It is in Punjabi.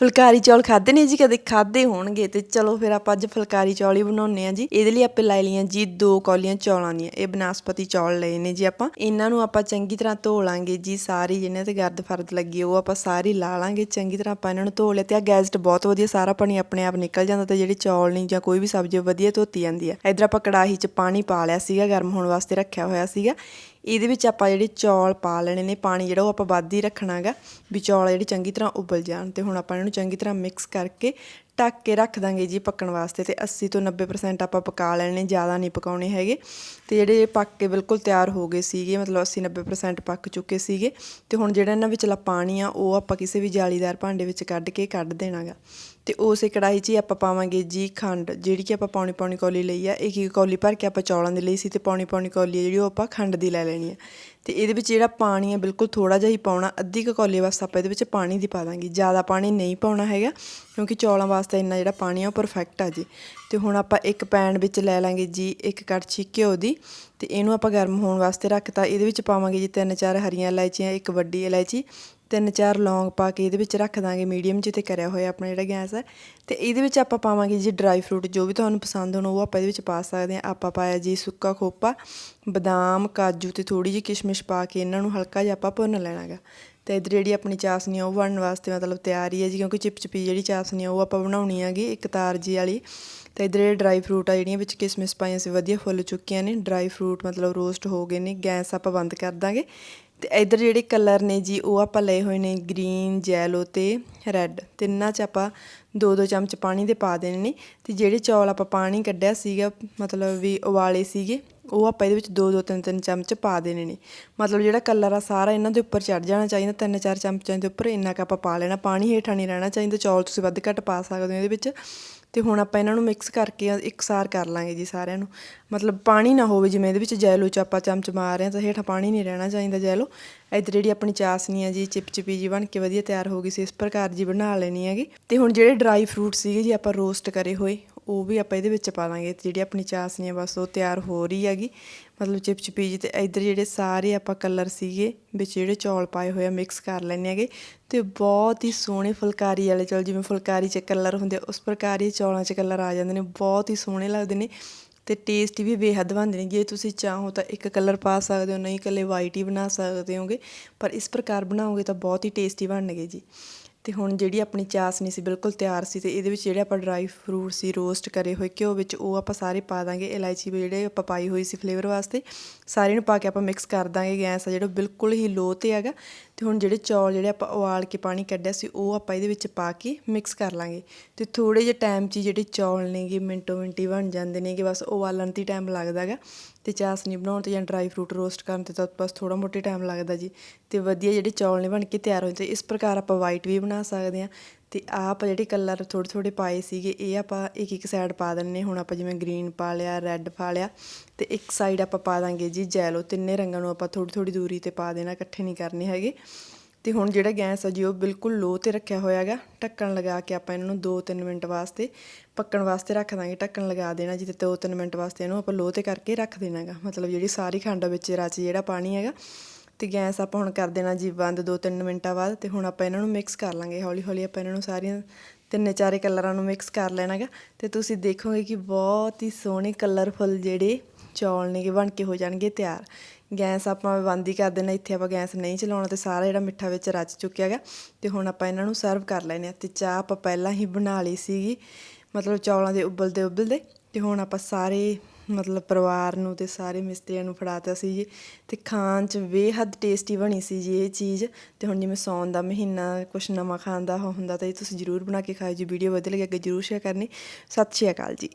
ਫੁਲਕਾਰੀ ਚੌਲ ਖਾਦੇ ਨੇ ਜੀ, ਕਦੇ ਖਾਦੇ ਹੋਣਗੇ ਤੇ ਚਲੋ ਫਿਰ ਆਪਾਂ ਅੱਜ ਫੁਲਕਾਰੀ ਚੌਲ ਹੀ ਬਣਾਉਣੇ ਆ ਜੀ। ਇਹਦੇ ਲਈ ਆਪਾਂ ਲੈ ਲਈਆਂ ਜੀ ਦੋ ਕੌਲੀਆਂ ਚੌਲਾਂ ਦੀਆਂ, ਇਹ ਬਨਾਸਪਤੀ ਚੌਲ ਲਏ ਨੇ ਜੀ ਆਪਾਂ। ਇਹਨਾਂ ਨੂੰ ਆਪਾਂ ਚੰਗੀ ਤਰ੍ਹਾਂ ਧੋ ਲਾਂਗੇ ਜੀ, ਸਾਰੀ ਜਿਹਨਾਂ ਤੇ ਗਰਦ ਫਰਦ ਲੱਗੀ ਉਹ ਆਪਾਂ ਸਾਰੀ ਲਾ ਲਾਂਗੇ, ਚੰਗੀ ਤਰ੍ਹਾਂ ਆਪਾਂ ਇਹਨਾਂ ਨੂੰ ਧੋ ਲਿਆ ਤੇ ਆ ਗੈਸਟ ਬਹੁਤ ਵਧੀਆ ਸਾਰਾ ਪਾਣੀ ਆਪਣੇ ਆਪ ਨਿਕਲ ਜਾਂਦਾ ਤੇ ਜਿਹੜੀ ਚੌਲ ਨੇ ਜਾਂ ਕੋਈ ਵੀ ਸਬਜ਼ੀ ਵਧੀਆ ਧੋਤੀ ਜਾਂਦੀ ਆ। ਇਧਰ ਆਪਾਂ ਕੜਾਹੀ 'ਚ ਪਾਣੀ ਪਾ ਲਿਆ ਸੀਗਾ, ਗਰਮ ਹੋਣ ਵਾਸਤੇ ਰੱਖਿਆ ਹੋਇਆ ਸੀਗਾ। ਇਹਦੇ ਵਿੱਚ ਆਪਾਂ ਜਿਹੜੇ ਚੌਲ ਪਾ ਲੈਣੇ ਨੇ, ਪਾਣੀ ਜਿਹੜਾ ਉਹ ਆਪਾਂ ਵੱਧ ਹੀ ਰੱਖਣਾਗਾ, ਵੀ ਚੌਲ ਜਿਹੜੀ ਚੰਗੀ ਤਰ੍ਹਾਂ ਉਬਲ ਜਾਣ ਤੇ ਹੁਣ ਆਪਾਂ ਇਹਨੂੰ ਚੰਗੀ ਤਰ੍ਹਾਂ ਮਿਕਸ ਕਰਕੇ ਢੱਕ ਕੇ ਰੱਖ ਦਾਂਗੇ ਜੀ ਪੱਕਣ ਵਾਸਤੇ ਤੇ 80 ਤੋਂ 90% ਆਪਾਂ ਪਕਾ ਲੈਣੇ, ਜ਼ਿਆਦਾ ਨਹੀਂ ਪਕਾਉਣੇ ਹੈਗੇ। ਤੇ ਜਿਹੜੇ ਪੱਕ ਕੇ ਬਿਲਕੁਲ ਤਿਆਰ ਹੋ ਗਏ ਸੀਗੇ, ਮਤਲਬ 80 90% ਪੱਕ ਚੁੱਕੇ ਸੀਗੇ ਤੇ ਹੁਣ ਜਿਹੜਾ ਇਹਨਾਂ ਵਿੱਚਲਾ ਪਾਣੀ ਆ, ਉਹ ਆਪਾਂ ਕਿਸੇ ਵੀ ਜਾਲੀਦਾਰ ਭਾਂਡੇ ਵਿੱਚ ਕੱਢ ਕੇ ਕੱਢ ਦੇਣਾਗਾ। ਤੇ ਉਸੇ ਕੜਾਈ 'ਚ ਹੀ ਆਪਾਂ ਪਾਵਾਂਗੇ ਜੀ ਖੰਡ, ਜਿਹੜੀ ਕਿ ਆਪਾਂ ਪੌਣੀ ਪੌਣੀ ਕੌਲੀ ਲਈ ਆ ਇੱਕ ਇੱਕ ਕੌਲੀ ਭਰ ਕੇ ਆਪਾਂ ਚੌਲਾਂ ਦੀ ਲਈ ਸੀ ਤੇ ਪੌਣੀ ਪੌਣੀ ਕੌਲੀ ਜਿਹੜੀ ਉਹ ਆਪਾਂ ਖੰਡ ਦੀ ਲੈ ਲੈਣੀ ਆ। ਤੇ ਇਹਦੇ ਵਿੱਚ ਜਿਹੜਾ ਪਾਣੀ ਹੈ ਬਿਲਕੁਲ ਥੋੜਾ ਜਿਹਾ ਹੀ ਪਾਉਣਾ, ਅੱਧੀ ਕੁ ਕੌਲੀ ਵਾਸਤੇ ਆਪਾਂ ਇਹਦੇ ਵਿੱਚ ਪਾਣੀ ਦੀ ਪਾ ਦਾਂਗੇ। ਜ਼ਿਆਦਾ ਪਾਣੀ ਨਹੀਂ ਪਾਉਣਾ ਹੈਗਾ, ਕਿਉਂਕਿ ਚੌਲਾਂ ਵਾਸਤੇ ਇੰਨਾ ਜਿਹੜਾ ਪਾਣੀ ਆ ਉਹ ਪਰਫੈਕਟ ਆ ਜੀ। ਤੇ ਹੁਣ ਆਪਾਂ ਇੱਕ ਪੈਨ ਵਿੱਚ ਲੈ ਲਾਂਗੇ ਜੀ, ਇੱਕ ਕੜਛੀ ਘਿਓ ਦੀ ਤੇ ਇਹਨੂੰ ਆਪਾਂ ਗਰਮ ਹੋਣ ਵਾਸਤੇ ਰੱਖਤਾ। ਇਹਦੇ ਵਿੱਚ ਪਾਵਾਂਗੇ ਜੀ ਤਿੰਨ ਚਾਰ ਹਰੀਆਂ ਇਲਾਇਚੀਆਂ, ਇੱਕ ਵੱਡੀ ਇਲਾਇਚੀ ਤਿੰਨ ਚਾਰ ਲੌਂਗ ਪਾ ਕੇ ਇਹਦੇ ਵਿੱਚ ਰੱਖ ਦਾਂਗੇ ਮੀਡੀਅਮ 'ਚ ਤੇ ਕਰਿਆ ਹੋਇਆ ਆਪਣਾ ਜਿਹੜਾ ਗੈਸ ਹੈ। ਤੇ ਇਹਦੇ ਵਿੱਚ ਆਪਾਂ ਪਾਵਾਂਗੇ ਜੀ ਡਰਾਈ ਫਰੂਟ ਜੋ ਵੀ ਤੁਹਾਨੂੰ ਪਸੰਦ ਹੋਣ ਉਹ ਆਪਾਂ ਇਹਦੇ ਵਿੱਚ ਪਾ ਸਕਦੇ ਹਾਂ। ਆਪਾਂ ਪਾਇਆ ਜੀ ਸੁੱਕਾ ਖੋਪਾ, ਬਦਾਮ, ਕਾਜੂ ਤੇ ਥੋੜੀ ਜਿਹੀ ਕਿਸ਼ਮਿਸ਼ ਪਾ ਕੇ ਇਹਨਾਂ ਨੂੰ ਹਲਕਾ ਜਿਹਾ ਆਪਾਂ ਭੁੰਨ ਲੈਣਾਗਾ। ਤੇ ਇਧਰ ਜਿਹੜੀ ਆਪਣੀ ਚਾਸਨੀ ਆ ਉਹ ਬਣਨ ਵਾਸਤੇ ਮਤਲਬ ਤਿਆਰ ਹੀ ਹੈ ਜੀ, ਕਿਉਂਕਿ ਚਿਪਚਿਪੀ ਜਿਹੜੀ ਚਾਸਨੀ ਆ ਉਹ ਆਪਾਂ ਬਣਾਉਣੀ ਹੈਗੀ ਇੱਕ ਤਾਰ ਜੀ ਵਾਲੀ। ਤੇ ਇਧਰ ਇਹ ਡਰਾਈ ਫਰੂਟ ਆ ਜਿਹੜੀਆਂ ਵਿੱਚ ਕਿਸਮਿਸ ਪਾਈਆਂ ਸੀ, ਵਧੀਆ ਫੁੱਲ ਚੁੱਕੀਆਂ ਨੇ। ਡਰਾਈ ਫਰੂਟ ਮਤਲਬ ਰੋਸਟ ਹੋ ਗਏ ਨੇ, ਗੈਸ ਆਪਾਂ ਬੰਦ ਕਰ ਦਾਂਗੇ। ਤੇ ਇਧਰ ਜਿਹੜੇ ਕਲਰ ਨੇ ਜੀ, ਉਹ ਆਪਾਂ ਲਏ ਹੋਏ ਨੇ ਗ੍ਰੀਨ ਜੈਲੋ ਤੇ ਰੈੱਡ ਤਿੰਨਾਂ 'ਚ ਆਪਾਂ ਦੋ ਦੋ ਚਮਚ ਪਾਣੀ ਦੇ ਪਾ ਦੇਣੇ ਨੇ। ਤੇ ਜਿਹੜੇ ਚੌਲ ਆਪਾਂ ਪਾਣੀ ਕੱਢਿਆ ਸੀਗਾ, ਮਤਲਬ ਵੀ ਉਬਾਲੇ ਸੀਗੇ ਉਹ ਆਪਾਂ ਇਹਦੇ ਵਿੱਚ ਦੋ ਦੋ ਤਿੰਨ ਤਿੰਨ ਚਮਚ ਪਾ ਦੇਣੇ ਨੇ। ਮਤਲਬ ਜਿਹੜਾ ਕਲਰ ਆ ਸਾਰਾ ਇਹਨਾਂ ਦੇ ਉੱਪਰ ਚੜ ਜਾਣਾ ਚਾਹੀਦਾ, ਤਿੰਨ ਚਾਰ ਚਮਚਾਂ ਦੇ ਉੱਪਰ ਇੰਨਾ ਕ ਆਪਾਂ ਪਾ ਲੈਣਾ। ਪਾਣੀ ਹੇਠਾਂ ਨਹੀਂ ਰਹਿਣਾ ਚਾਹੀਦਾ, ਚੌਲ ਤੁਸੀਂ ਵੱਧ ਘੱਟ ਪਾ ਸਕਦੇ ਹੋ ਇਹਦੇ ਵਿੱਚ। ਤੇ ਹੁਣ ਆਪਾਂ ਇਹਨਾਂ ਨੂੰ ਮਿਕਸ ਕਰਕੇ ਇਕਸਾਰ ਕਰ ਲਾਂਗੇ ਜੀ ਸਾਰਿਆਂ ਨੂੰ। ਮਤਲਬ ਪਾਣੀ ਨਾ ਹੋਵੇ ਜਿਵੇਂ ਇਹਦੇ ਵਿੱਚ ਜੈਲੋ ਚ ਆਪਾਂ ਚਮਚ ਮਾਰ ਰਹੇ ਹਾਂ ਤਾਂ ਹੇਠਾਂ ਪਾਣੀ ਨਹੀਂ ਰਹਿਣਾ ਚਾਹੀਦਾ ਜੈਲੋ। ਇੱਧਰ ਜਿਹੜੀ ਆਪਣੀ ਚਾਸਨੀ ਆ ਜੀ ਚਿਪਚਿਪੀ ਜੀ ਬਣ ਕੇ ਵਧੀਆ ਤਿਆਰ ਹੋ ਗਈ ਸੀ, ਇਸ ਪ੍ਰਕਾਰ ਜੀ ਬਣਾ ਲੈਣੀ ਹੈਗੀ। ਤੇ ਹੁਣ ਜਿਹੜੇ ਡਰਾਈ ਫਰੂਟ ਸੀਗੇ ਜੀ, ਆਪਾਂ ਰੋਸਟ ਕਰੇ ਹੋਏ, ਉਹ ਵੀ ਆਪਾਂ ਇਹਦੇ ਵਿੱਚ ਪਾ ਦਾਂਗੇ। ਜਿਹੜੀ ਆਪਣੀ ਚਾਸਨੀ ਆ, ਬਸ ਉਹ ਤਿਆਰ ਹੋ ਰਹੀ ਹੈਗੀ। ਮਤਲਬ ਚਿਪਚਿਪੀ ਜੀ ਤੇ ਇੱਧਰ ਜਿਹੜੇ ਸਾਰੇ ਆਪਾਂ ਕਲਰ ਸੀਗੇ, ਵਿੱਚ ਜਿਹੜੇ ਚੌਲ ਪਾਏ ਹੋਏ ਆ ਮਿਕਸ ਕਰ ਲੈਣੇ ਹੈਗੇ। ਤੇ ਬਹੁਤ ਹੀ ਸੋਹਣੇ ਫੁਲਕਾਰੀ ਵਾਲੇ ਚੌਲ, ਜਿਵੇਂ ਫੁਲਕਾਰੀ 'ਚ ਕਲਰ ਹੁੰਦੇ ਉਸ ਪ੍ਰਕਾਰ ਹੀ ਚੌਲਾਂ 'ਚ ਕਲਰ ਆ ਜਾਂਦੇ ਨੇ, ਬਹੁਤ ਹੀ ਸੋਹਣੇ ਲੱਗਦੇ ਨੇ। ਤੇ ਟੇਸਟੀ ਵੀ ਬੇਹੱਦ ਬਣਦੇ ਨੇ ਜੇ ਤੁਸੀਂ ਚਾਹੋ ਤਾਂ ਇੱਕ ਕਲਰ ਪਾ ਸਕਦੇ ਹੋ, ਨਹੀਂ ਇਕੱਲੇ ਵਾਈਟ ਹੀ ਬਣਾ ਸਕਦੇ ਹੋਗੇ, ਪਰ ਇਸ ਪ੍ਰਕਾਰ ਬਣਾਓਗੇ ਤਾਂ ਬਹੁਤ ਹੀ ਟੇਸਟੀ ਬਣਨਗੇ ਜੀ। ਤੇ ਹੁਣ ਜਿਹੜੀ ਆਪਣੀ ਚਾਸਨੀ ਸੀ, ਬਿਲਕੁਲ ਤਿਆਰ ਸੀ ਤੇ ਇਹਦੇ ਵਿੱਚ ਜਿਹੜੇ ਆਪਾਂ ਡਰਾਈ ਫਰੂਟ ਸੀ ਰੋਸਟ ਕਰੇ ਹੋਏ ਘਿਓ ਵਿੱਚ, ਉਹ ਆਪਾਂ ਸਾਰੇ ਪਾ ਦਾਂਗੇ। ਇਲਾਇਚੀ ਵੀ ਜਿਹੜੇ ਆਪਾਂ ਪਾਈ ਹੋਈ ਸੀ ਫਲੇਵਰ ਵਾਸਤੇ ਸਾਰੇ ਨੂੰ ਪਾ ਕੇ ਆਪਾਂ ਮਿਕਸ ਕਰ ਦਾਂਗੇ। ਗੈਸ ਆ ਜਿਹੜਾ ਬਿਲਕੁਲ ਹੀ ਲੋ ਤੇ ਹੈਗਾ। ਤੇ ਹੁਣ ਜਿਹੜੇ ਚੌਲ ਜਿਹੜੇ ਆਪਾਂ ਉਬਾਲ ਕੇ ਪਾਣੀ ਕੱਢਿਆ ਸੀ, ਉਹ ਆਪਾਂ ਇਹਦੇ ਵਿੱਚ ਪਾ ਕੇ ਮਿਕਸ ਕਰ ਲਾਂਗੇ। ਤੇ ਥੋੜੇ ਜਿਹੇ ਟਾਈਮ 'ਚ ਜਿਹੜੇ ਚੌਲ ਨੇਗੇ, ਮਿੰਟੋ ਮਿੰਟੀ ਬਣ ਜਾਂਦੇ ਨੇਗੇ, ਬਸ ਉਬਾਲਣ ਤੇ ਟਾਈਮ ਲੱਗਦਾ ਹੈਗਾ ਤੇ ਚਾਸਨੀ ਬਣਾਉਣ ਤੇ ਜਾਂ ਡਰਾਈ ਫਰੂਟ ਰੋਸਟ ਕਰਨ ਤੇ ਤਾਂ ਬਸ ਥੋੜਾ ਮੋਟੇ ਟਾਈਮ ਲੱਗਦਾ ਜੀ। ਤੇ ਵਧੀਆ ਜਿਹੜੇ ਚੌਲ ਨੇ ਬਣ ਕੇ ਤਿਆਰ ਹੋ ਜਾਂਦੇ ਇਸ ਪ੍ਰਕਾਰ ਆਪਾਂ ਵਾਈਟ ਵੀ ਬਣਾ ਸਕਦੇ ਆ ਤੇ ਆਪ ਜਿਹੜੇ ਕਲਰ ਥੋੜੇ ਥੋੜੇ ਪਾਏ ਸੀਗੇ, ਇਹ ਆਪਾਂ ਇੱਕ ਇੱਕ ਸਾਈਡ ਪਾ ਦਿੰਨੇ ਹੁਣ ਆਪਾਂ ਜਿਵੇਂ ਗ੍ਰੀਨ ਪਾ ਲਿਆ ਰੈੱਡ ਪਾ ਲਿਆ ਤੇ ਇੱਕ ਸਾਈਡ ਆਪਾਂ ਪਾ ਦਾਂਗੇ ਜੀ ਜੈਲੋ ਤਿੰਨੇ ਰੰਗਾਂ ਨੂੰ ਆਪਾਂ ਥੋੜੀ ਥੋੜੀ ਦੂਰੀ ਤੇ ਪਾ ਦੇਣਾ, ਇਕੱਠੇ ਨਹੀਂ ਕਰਨੇ ਹੈਗੇ। ਤੇ ਹੁਣ ਜਿਹੜਾ ਗੈਸ ਆ ਜੀ, ਉਹ ਬਿਲਕੁਲ ਲੋ ਤੇ ਰੱਖਿਆ ਹੋਇਆ ਹੈਗਾ ਢੱਕਣ ਲਗਾ ਕੇ ਆਪਾਂ ਇਹਨਾਂ ਨੂੰ 2-3 ਮਿੰਟ ਵਾਸਤੇ ਪੱਕਣ ਵਾਸਤੇ ਰੱਖ ਦਾਂਗੇ। ਢੱਕਣ ਲਗਾ ਦੇਣਾ ਜੀ ਤੇ 2-3 ਮਿੰਟ ਵਾਸਤੇ ਇਹਨੂੰ ਆਪਾਂ ਲੋ ਤੇ ਕਰਕੇ ਰੱਖ ਦੇਣਾਗਾ ਮਤਲਬ ਜਿਹੜੀ ਸਾਰੀ ਖੰਡ ਵਿੱਚ ਰਚ ਜਿਹੜਾ ਪਾਣੀ ਹੈਗਾ ਤੇ ਗੈਸ ਆਪਾਂ ਹੁਣ ਕਰ ਦੇਣਾ ਜੀ ਬੰਦ 2-3 ਮਿੰਟਾਂ ਬਾਅਦ ਤੇ ਹੁਣ ਆਪਾਂ ਇਹਨਾਂ ਨੂੰ ਮਿਕਸ ਕਰ ਲਾਂਗੇ ਹੌਲੀ ਹੌਲੀ ਆਪਾਂ ਇਹਨਾਂ ਨੂੰ ਸਾਰੀਆਂ ਤਿੰਨੇ ਚਾਰੇ ਕਲਰਾਂ ਨੂੰ ਮਿਕਸ ਕਰ ਲੈਣਾਗਾ। ਤੇ ਤੁਸੀਂ ਦੇਖੋਗੇ ਕਿ ਬਹੁਤ ਹੀ ਸੋਹਣੇ ਕਲਰਫੁਲ ਜਿਹੜੇ ਚੌਲ ਨੇਗੇ ਬਣ ਕੇ ਹੋ ਜਾਣਗੇ ਤਿਆਰ। ਗੈਸ ਆਪਾਂ ਬੰਦ ਹੀ ਕਰ ਦੇਣਾ, ਇੱਥੇ ਆਪਾਂ ਗੈਸ ਨਹੀਂ ਚਲਾਉਣਾ ਤੇ ਸਾਰਾ ਜਿਹੜਾ ਮਿੱਠਾ ਵਿੱਚ ਰਚ ਚੁੱਕਿਆ ਹੈਗਾ ਤੇ ਹੁਣ ਆਪਾਂ ਇਹਨਾਂ ਨੂੰ ਸਰਵ ਕਰ ਲੈਨੇ ਆ ਤੇ ਚਾਹ ਆਪਾਂ ਪਹਿਲਾਂ ਹੀ ਬਣਾ ਲਈ ਸੀਗੀ। ਮਤਲਬ ਚੌਲਾਂ ਦੇ ਉਬਲਦੇ ਉਬਲਦੇ ਤੇ ਹੁਣ ਆਪਾਂ ਸਾਰੇ ਮਤਲਬ ਪਰਿਵਾਰ ਨੂੰ ਤੇ ਸਾਰੇ ਮਿਸਤਰੀਆਂ ਨੂੰ ਫੜਾਤਾ ਸੀ ਜੀ ਤੇ ਖਾਣ 'ਚ ਬੇਹੱਦ ਟੇਸਟੀ ਬਣੀ ਸੀ ਜੀ ਇਹ ਚੀਜ਼ ਤੇ ਹੁਣ ਜਿਵੇਂ ਸੌਣ ਦਾ ਮਹੀਨਾ, ਕੁਛ ਨਵਾਂ ਖਾਣ ਦਾ ਹੁੰਦਾ ਤਾਂ ਇਹ ਤੁਸੀਂ ਜ਼ਰੂਰ ਬਣਾ ਕੇ ਖਾਓ ਜੀ। ਵੀਡੀਓ ਵਧੀਆ ਲੱਗੇ ਅੱਗੇ ਜ਼ਰੂਰ ਸ਼ੇਅਰ ਕਰਨੀ। ਸਤਿ ਸ਼੍ਰੀ ਅਕਾਲ ਜੀ।